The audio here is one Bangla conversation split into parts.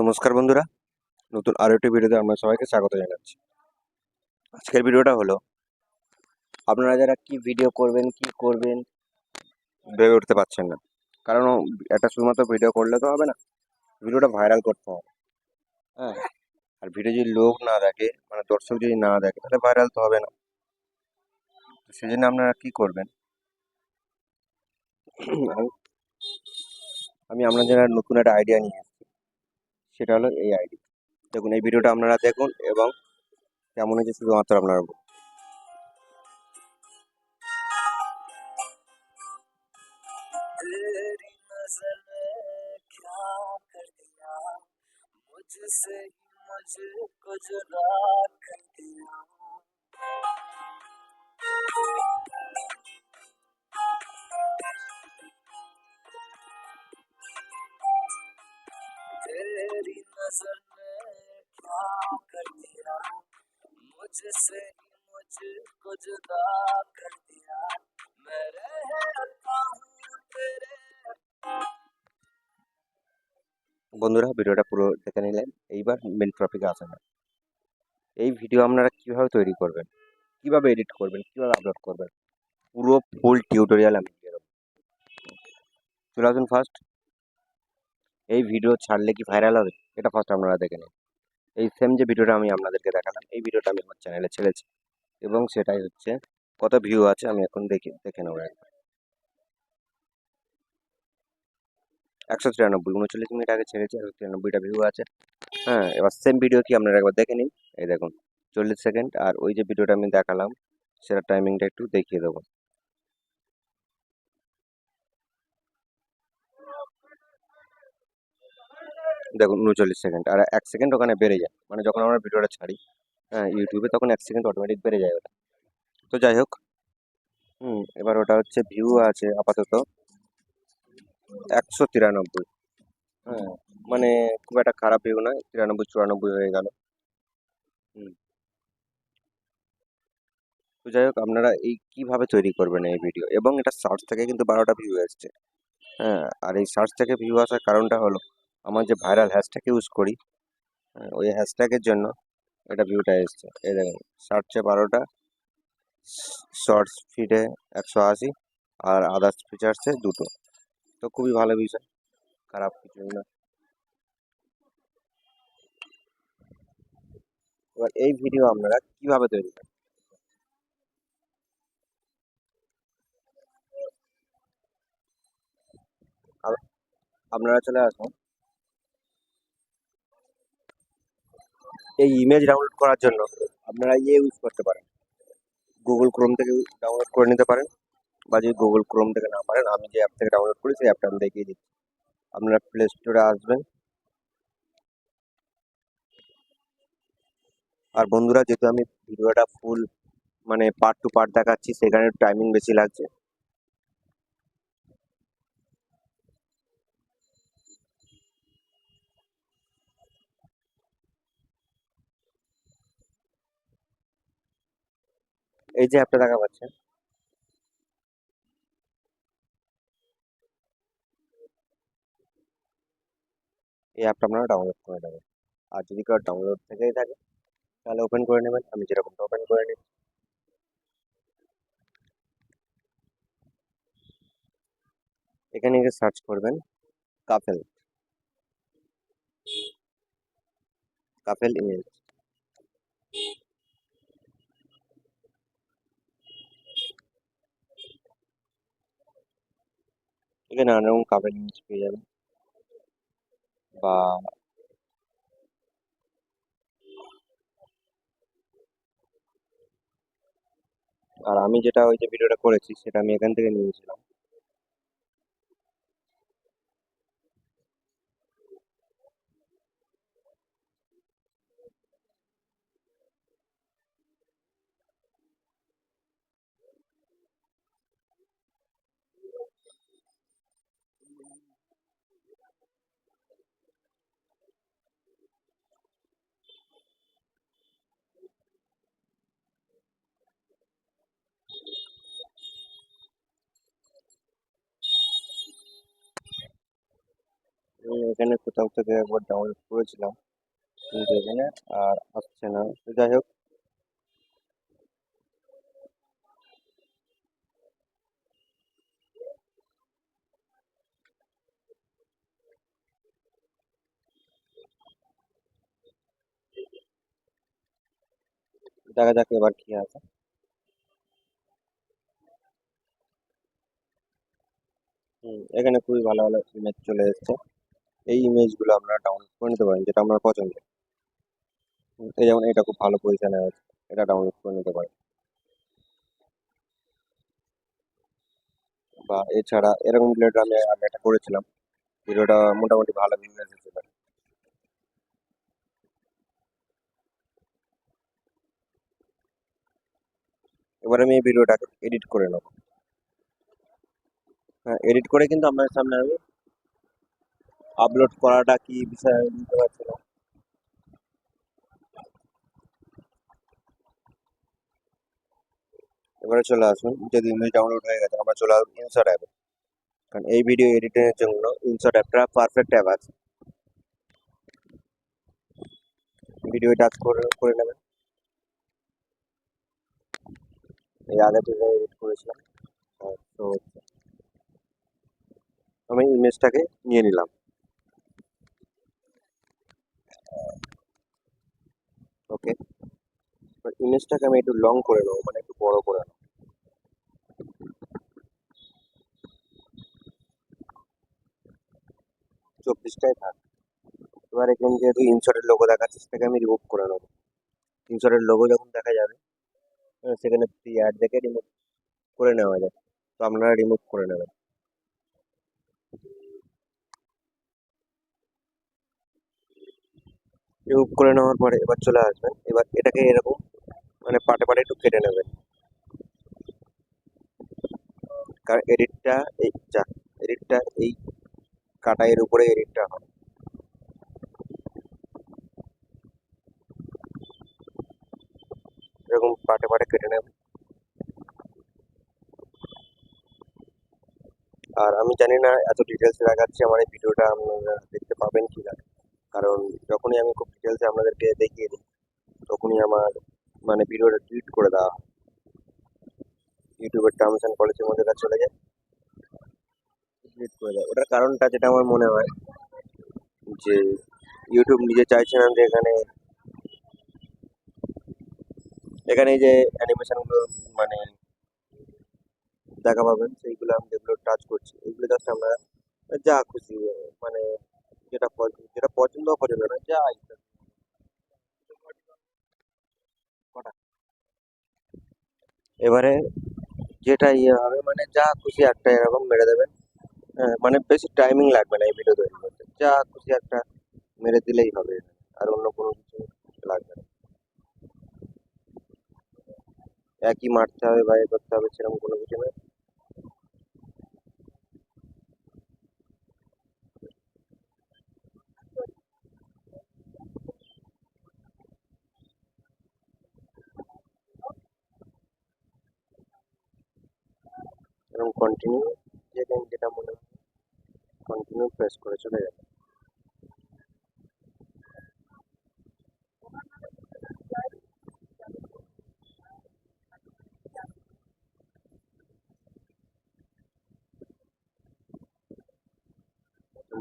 নমস্কার বন্ধুরা। নতুন আরও একটি ভিডিওতে আমরা সবাইকে স্বাগত জানাচ্ছি। আজকের ভিডিওটা হলো, আপনারা যারা কি ভিডিও করবেন, কি করবেন, ভেবে উঠতে পারছেন না। কারণ একটা শুধুমাত্র ভিডিও করলে তো হবে না, ভিডিওটা ভাইরাল করতে হবে। হ্যাঁ আর ভিডিও যদি লোক না দেখে মানে দর্শক যদি না দেখে, তাহলে ভাইরাল তো হবে না। সেই জন্য আপনারা কী করবেন? আমি আপনাদের আর নতুন একটা আইডিয়া নিয়ে সেটা হলো এই আইডি দেখুন এই ভিডিওটা আপনারা দেখুন এবং কেমন হয়েছে শুধুমাত্র আপনারা বলুন। तेरी नजर ने क्या कर दिया मुझसे ही मुझको जुदा कर दिया বন্ধুরা, ভিডিওটা পুরো দেখে নিলেন। এইবার মেন টপিকে আসা যাক। এই ভিডিও আপনারা কীভাবে তৈরি করবেন? কীভাবে এডিট করবেন? কীভাবে আপলোড করবেন? পুরো ফুল টিউটোরিয়াল আমি দিয়ে দেবো। চলে আসুন ফার্স্ট এই ভিডিও ছাড়লে কি ভাইরাল হবে? এটা ফার্স্ট আপনারা দেখে নিন। এই সেম যে ভিডিওটা আমি আপনাদেরকে দেখালাম, এই ভিডিওটা আমি আমার চ্যানেলে ছেড়েছি। এবং সেটাই হচ্ছে, কত ভিউ আছে আমি এখন দেখি, দেখে নেব একবার। একশো তিরানব্বই, উনচল্লিশ মিনিট আগে ছেড়েছি, একশো তিরানব্বইটা ভিউ আছে। হ্যাঁ এবার সেম ভিডিও কি আপনারা একবার দেখে নিন। এই দেখুন, চল্লিশ সেকেন্ড আর ওই যে ভিডিওটা আমি দেখালাম সেটা টাইমিংটা একটু দেখিয়ে দেবো। দেখুন, উনচল্লিশ সেকেন্ড আর এক সেকেন্ড ওখানে বেড়ে যায়। মানে যখন আমরা ভিডিওটা ছাড়ি হ্যাঁ ইউটিউবে তখন এক সেকেন্ড অটোমেটিক বেড়ে যায় ওটা। তো যাই হোক, হুম, এবার ওটা হচ্ছে ভিউ আছে আপাতত। একশো তিরানব্বই। হ্যাঁ। মানে খুব একটা খারাপ ভিউ নয় তিরানব্বই চুরানব্বই হয়ে গেল। হুম। তো যাই হোক আপনারা এই কীভাবে তৈরি করবেন এই ভিডিও? এবং এটা সার্চ থেকে কিন্তু বারোটা ভিউ এসছে। হ্যাঁ আর এই সার্চ থেকে ভিউ আসার কারণটা হলো আমার যে ভাইরাল হ্যাশট্যাগ ইউজ করি হ্যাঁ, ওই হ্যাশট্যাগের জন্য এটা ভিউটা এসছে। এই দেখুন সার্চে বারোটা শর্টস ফিডে একশো আশি আর আদার্স ফিচার্সে দুটো। তো খুবই ভালো বিষয়। খারাপ কিছুই না। এবার এই ভিডিও আপনারা কীভাবে তৈরি করেন? আপনারা চলে আসুন। এই ইমেজ ডাউনলোড করার জন্য আপনারা ইয়ে ইউজ করতে পারেন। গুগল ক্রোম থেকে ডাউনলোড করে নিতে পারেন। বা যদি গুগল ক্রোম থেকে না পারেন আমি যে অ্যাপ থেকে ডাউনলোড করি, সেই অ্যাপটা আমি দেখিয়ে দিচ্ছি। আপনারা প্লে স্টোরে আসবেন। আর বন্ধুরা, যেহেতু আমি ভিডিওটা ফুল মানে পার্ট টু পার্ট দেখাচ্ছি, সেখানে টাইমিং বেশি লাগছে। এই যে অ্যাপটা দেখা পাচ্ছেন। এই অ্যাপটা আপনারা ডাউনলোড করে নেবেন। আর যদি কারও ডাউনলোড থেকেই থাকে, তাহলে ওপেন করে নেবেন। আমি যেরকমটা ওপেন করে নিই এখানে গিয়ে সার্চ করবেন কাপেল কাপেল ইমেজ এখানে নানা রকম কাপেল ইমেজ পেয়ে যাবেন। বা আর আমি যেটা ওই যে ভিডিওটা করেছি সেটা আমি এখান থেকে নিয়েছিলাম। এখানে কোথাও থেকে একবার ডাউনলোড করেছিলাম। কিন্তু এখানে আর আসছে না। তো যাই হোক। দেখা যাক এবার কি আছে। হুম, এখানে খুবই ভালো ভালো ইমেজ চলে এসেছে। এই ইমেজগুলো আপনারা ডাউনলোড করে নিতে পারেন যেটা আপনার পছন্দ হুম, এই যেমন এটা খুব ভালো পজিশনে আছে এটা ডাউনলোড করে নিতে পারেন। বা এছাড়া এরকম রিলেটেড আমি আগে একটা করেছিলাম ভিডিওটা মোটামুটি ভালো ভিউ এসেছিল। এবার আমি এই ভিডিওটাকে এডিট করে নেব। হ্যাঁ এডিট করে কিন্তু আপনাদের সামনে আমি আপলোড করাটা কি বিষয়ে বুঝতে না। এবারে চলে আসুন, যদি ইমেজ ডাউনলোড হয়ে গেছে, আমরা চলে আসুন ইনসার্ট অ্যাপে কারণ এই ভিডিও এডিটিংয়ের জন্য ইনসার্ট অ্যাপটা পারফেক্ট অ্যাপ আছে। ভিডিও টাচ করে করে নেবেন। এই আগে থেকে এডিট করেছিলাম তো আমি ইমেজটাকে নিয়ে নিলাম। ওকে ইমেজটাকে আমি একটু লং করে নেব মানে একটু বড় করে নেব। চব্বিশটাই থাক। এবার এখানে যেহেতু ইনশর্টের লোগো দেখাচ্ছে সেটাকে আমি রিমুভ করে নেব। ইনশর্টের লোগো যখন দেখা যাবে, সেখানে অ্যাড দেখে রিমুভ করে নেওয়া যায় তো আপনারা রিমুভ করে নেবেন। রিমুভ করে নেওয়ার পরে এবার চলে আসবেন। এবার এটাকে এরকম মানে পাটে পাটে একটু কেটে নেবেন। কারণ এডিটটা এই যা, এডিটটা এই কাটা এর উপরে এডিটটা হয়। এরকম পাটে পাটে কেটে নেবেন আর আমি জানি না এত ডিটেলস দেখাচ্ছি, আমার এই ভিডিওটা আপনারা দেখতে পাবেন কি না কারণ যখনই আমি ডিটেলসে আপনাদেরকে দেখিয়ে দিই। তখনই আমার মানে ভিডিওটা ডিলিট করে দেওয়া ইউটিউবের টার্মস অ্যান্ড পলিসির মধ্যে কাজ চলে যায়। ডিলিট করে দেয় ওটার কারণটা যেটা আমার মনে হয় যে ইউটিউব নিজে চাইছে না যে এখানে এখানে যে অ্যানিমেশনগুলো মানে দেখা পাবেন, সেইগুলো আমি যেগুলো টাচ করছি এগুলো জাস্ট আমরা যা খুশি মানে যেটা পছন্দ যেটা পছন্দ অপছন্দ না, যা ইচ্ছা। এবারে যেটা ইয়ে হবে মানে যা খুশি একটা এরকম মেরে দেবেন। হ্যাঁ মানে বেশি টাইমিং লাগবে না এই ভিডিও তৈরি করতে যা খুশি একটা মেরে দিলেই হবে, আর অন্য কোনো কিছু লাগবে না। একই মারতে হবে বা এ করতে হবে, সেরকম কোনো কিছু না। এরকম কন্টিনিউ যেটা যেটা মনে হয় কন্টিনিউ প্রেস করে চলে যাবে।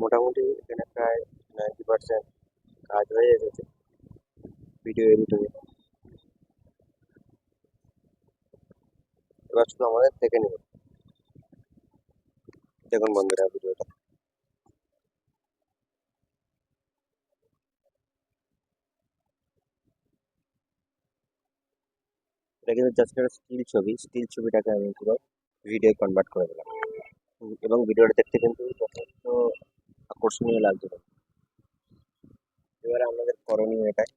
মোটামুটি এখানে প্রায় নাইনটি পার্সেন্ট কাজ হয়ে এসেছে ভিডিও এডিট হয়ে এবার শুধু আমাদের দেখে নেব। দেখুন বন্ধুরা ভিডিওটা। এটা কিন্তু জাস্ট একটা স্টিল ছবি। স্টিল ছবিটাকে আমি পুরো ভিডিও কনভার্ট করে দিলাম। এবং ভিডিওটা দেখতে কিন্তু যথেষ্ট আকর্ষণীয় লাগছিল এবারে আমাদের করণীয় এটাই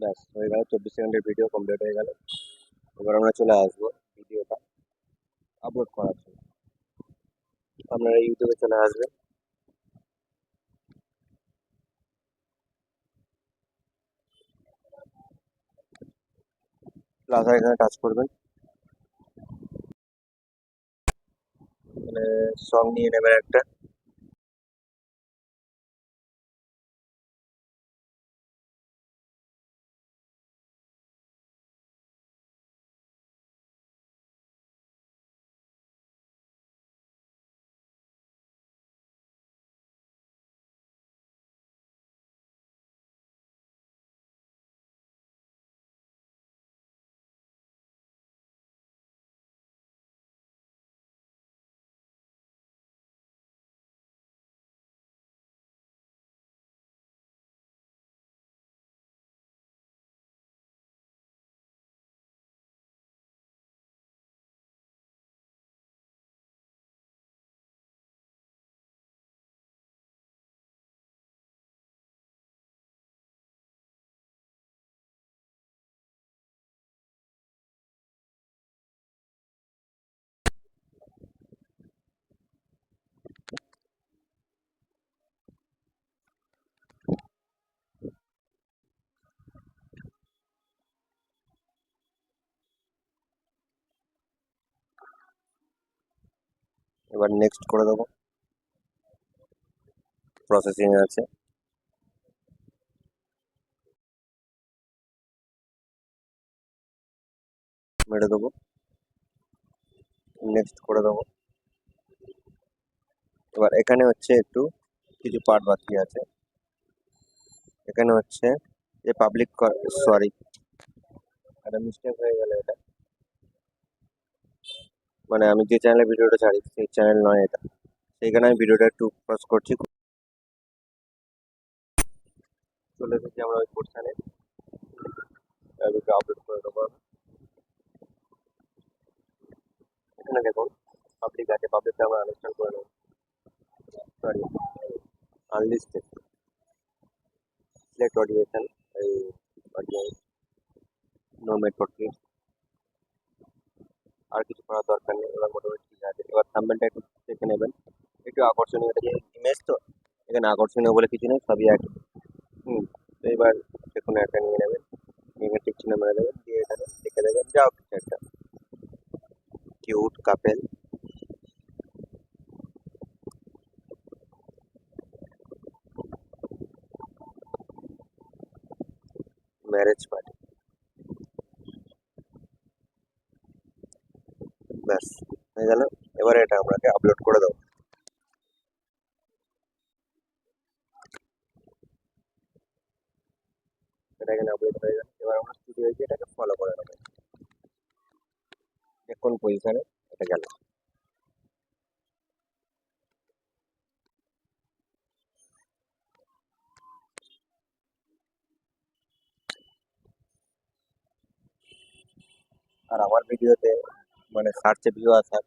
ব্যাস হয়ে গেল চব্বিশ সেকেন্ডের ভিডিও কমপ্লিট হয়ে গেল। এবার আমরা চলে আসব ভিডিওটা আপলোড করার জন্য। আপনারা ইউটিউবে চলে আসবেন প্লাস এখানে টাচ করবেন। মানে সং নিয়ে নেবেন একটা। এবার নেক্সট করে দেবো। প্রসেসিং আছে। মেরে দেবো। নেক্সট করে দেবো। এবার এখানে হচ্ছে একটু কিছু পার্ট বাকি আছে। এখানে হচ্ছে যে পাবলিক সরি একটা মিস্টেক হয়ে গেল এটা। মানে আমি যে চ্যানেলে ভিডিওটা ছাড়ি, সেই চ্যানেল নয় এটা। সেইখানে আমি ভিডিওটা একটু পজ করছি। চলে এসেছি আমরা ওই পোর্শনে আপলোড করে দেবো এখানে দেখুন পাবলিক আছে পাবলিকটা আমরা আনইনস্টল করে নেব। সরি আনলিস্টেড সিলেক্ট অডিয়েশন এই audio no made for kids আর কিছু করার দরকার নেই এবার মোটামুটি ঠিক আছে এবার থাম্বেলটা একটু দেখে নেবেন একটু আকর্ষণীয় এটা ইমেজ তো এখানে আকর্ষণীয় বলে কিছু নেই সবই এক হুম তো এবার দেখুন একটা নিয়ে নেবেন নিয়ে টিক চিহ্ন মেরে দেবেন দিয়ে এখানে লিখে দেবেন যাও কিছু একটা কিউট কাপেল ম্যারেজ পার্টি ব্যাস, হয়ে গেল। এবারে এটা আপনাকে আপলোড করে দেবো। এটা এখানে আপলোড হয়ে গেল। এবার আমরা স্টুডিও এটাকে ফলো করে নেব। যে কোন পজিশনে এটা গেল আর আমার ভিডিওতে মানে সার্চে ভিউ আসার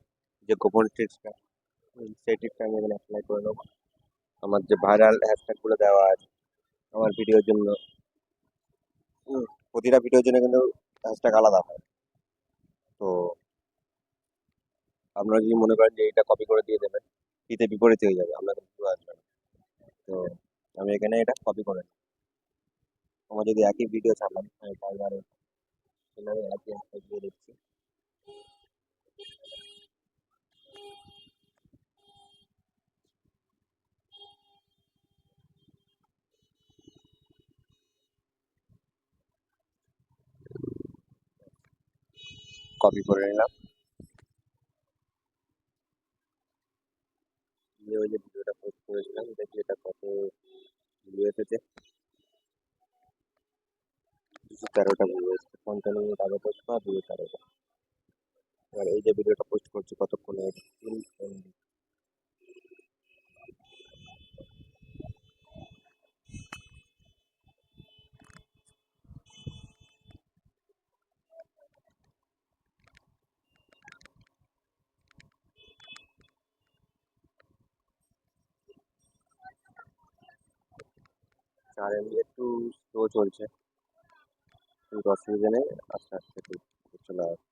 যে গোপন ট্রিক্সটা সেই ট্রিক্সটা আমি এখানে অ্যাপ্লাই করে নেব। আমার যে ভাইরাল হ্যাশট্যাগুলো দেওয়া আছে, আমার ভিডিওর জন্য। প্রতিটা ভিডিওর জন্য কিন্তু হ্যাশট্যাগ আলাদা হয়। তো আপনারা যদি মনে করেন যে এটা কপি করে দিয়ে দেবেন হিতে বিপরীত হয়ে যাবে, আপনাদের ভিউ আসবে না। তো আমি এখানে এটা কপি করে নিই। আমার যদি একই ভিডিও ছাড়লাম আমি বারবার এখানে একই হ্যাশট্যাগ দিয়ে দিচ্ছি। কপি করে নিলাম। ওই যে ভিডিওটা পোস্ট করেছিলাম, দেখি এটা কত ভিউ এসেছে। দুশো তেরোটা ভিউ এসেছে। পঞ্চান্ন মিনিট আগে পোস্ট করা, দুশো তেরোটা। এবার এই যে ভিডিওটা পোস্ট করছি কতক্ষণে তিন চার একটু স্লো চলছে। কিন্তু অসুবিধা নেই আস্তে আস্তে চলে আসবে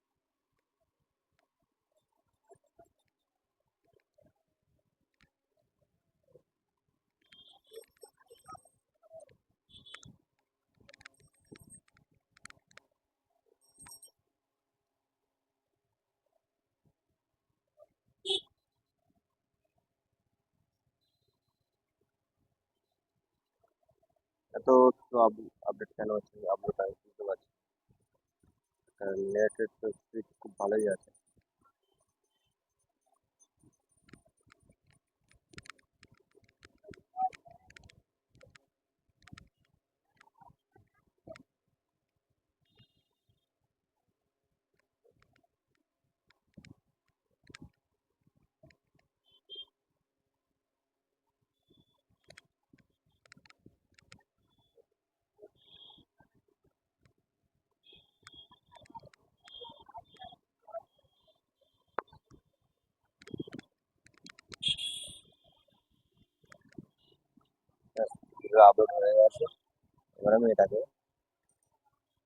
এত আপডেট কেন আছে আপলোড আছে খুব ভালোই আছে। ভিডিও আপলোড হয়ে গেছে এবার আমি এটাকে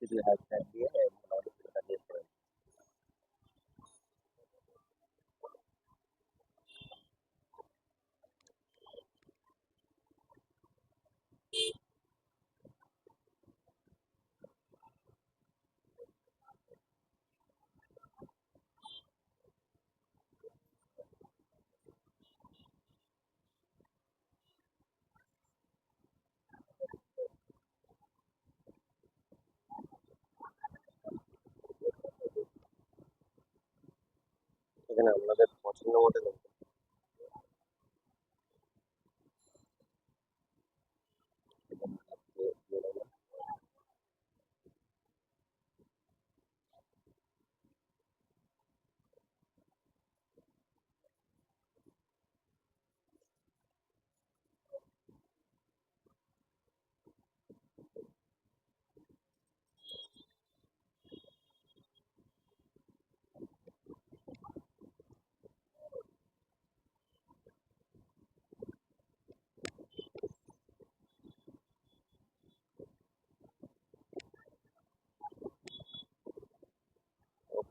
কিছু হ্যাশট্যাগ দিয়ে এখানে আপনাদের পছন্দ মতো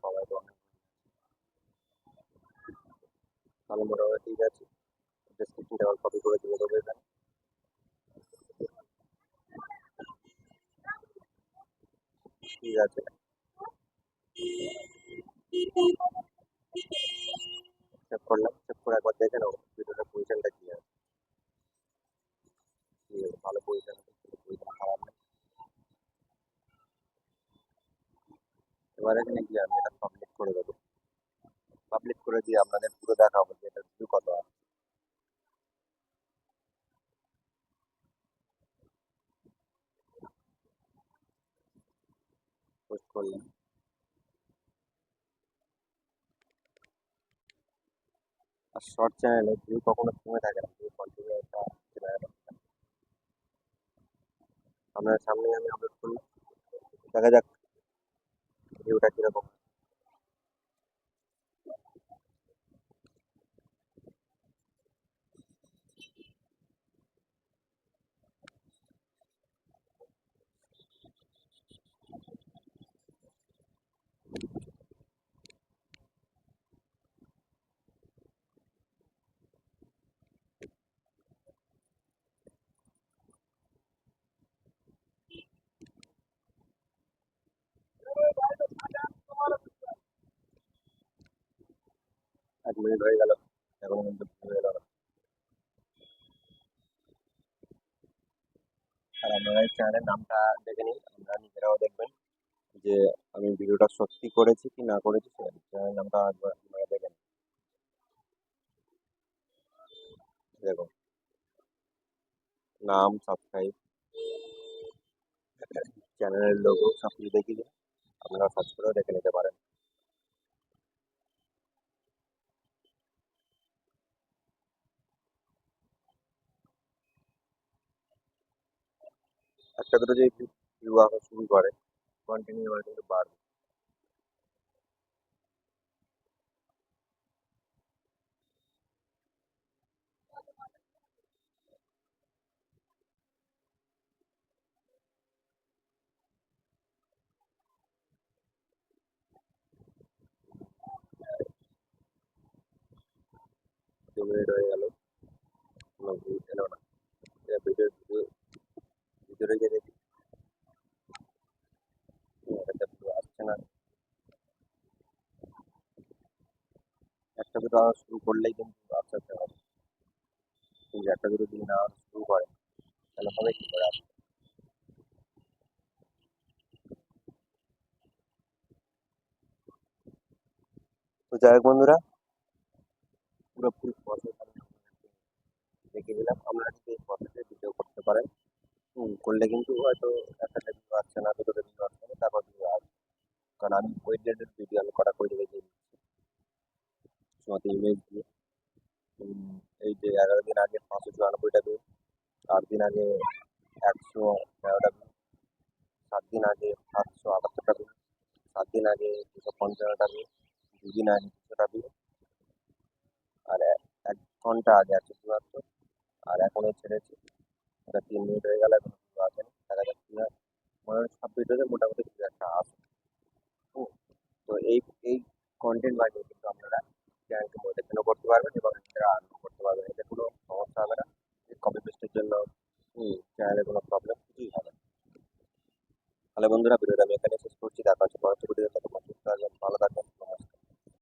এটা অনেক তাহলে মোটামুটি ঠিক আছে ডেসক্রিপশনটা আবার কপি করে দিয়ে দেবো এখানে ঠিক আছে। সেভ করলাম করে একবার দেখে নেব ভিডিওটার পজিশনটা কি আছে। ভালো পজিশন খারাপ নেই এবার এখানে গিয়ে আমি এটা পাবলিক করে দেবো। পাবলিক করে দিয়ে আপনাদের পুরো দেখাবো যে এটার ভিউ কত আছে। পোস্ট করলাম। আর শর্ট চ্যানেলে ভিউ কখনো কমে থাকে না ভিউ কন্টিনিউ একটা আপনার সামনে আমি আপলোড করলাম। দেখা যাক ভিউটা কীরকম এক মিনিট হয়ে গেল। এখনও কিন্তু এলো না আর আপনারা চ্যানেলের নামটা দেখে নিন আপনারা নিজেরাও দেখবেন যে আমি ভিডিওটা সত্যি করেছি কি না করেছি চ্যানেলের নামটা আপনারা দেখে নিন। দেখুন। নাম সাবস্ক্রাইব চ্যানেলের লোগো সব কিছু দেখিয়ে আপনারা সার্চ করেও দেখে নিতে পারেন। একটা দুটো যদি ভিউ আসা শুরু করে কন্টিনিউ এবার কিন্তু বাড়বে। হয়ে গেল। কোনো না। ভিডিও ভিডিওটা গিয়ে দেখি আসছে না। একটা দুটো আওয়াজ শুরু করলেই কিন্তু আস্তে আস্তে হবে। কিন্তু একটা দুটো যদি না আওয়াজ শুরু করে, তাহলে হবে কি করে আসবে? তো যাই হোক বন্ধুরা পুরোপুরি আমি আপনাদেরকে দিলাম। আপনারা যদি এই প্রসেসে ভিডিও করতে পারেন। করলে কিন্তু হয়তো একটা ভিডিও আসছে না দুটো ভিডিও আসছে না তারপর ভিডিও আসবে কারণ আমি ওই রিলেটেড ভিডিও আমি কটা করে রেখে দিচ্ছি শুধুমাত্র ইমেজ দিয়ে এই যে এগারো দিন আগে পাঁচশো চুরানব্বইটা ভিউ আট দিন আগে একশো তেরোটা ভিউ সাত দিন আগে সাতশো আটাত্তরটা ভিউ সাত দিন আগে দুশো পঞ্চান্নটা ভিউ দুদিন আগে দুশোটা ভিউ আর এক ঘণ্টা আগে একশো চুয়াত্তর, আর এখনও ছেড়েছি। এটা তিন মিনিট হয়ে গেল, এখন ভিউ আসেনি দেখা যাক কি মনে হয় সব ভিডিওতে মোটামুটি কিছু একটা আসে তো এই এই কন্টেন্ট বানিয়ে কিন্তু আপনারা চ্যানেলকে মোটিভেশনও করতে পারবেন এবং নিজেরা আর্নও করতে পারবেন। এতে কোনো সমস্যা হবে না। কপি পেস্টের জন্য চ্যানেলে কোনো প্রবলেম কিছুই হবে না। তাহলে বন্ধুরা, ভিডিওটা আমি এখানে শেষ করছি। দেখা হচ্ছে পরবর্তী সুস্থ থাকবেন, ভালো থাকবেন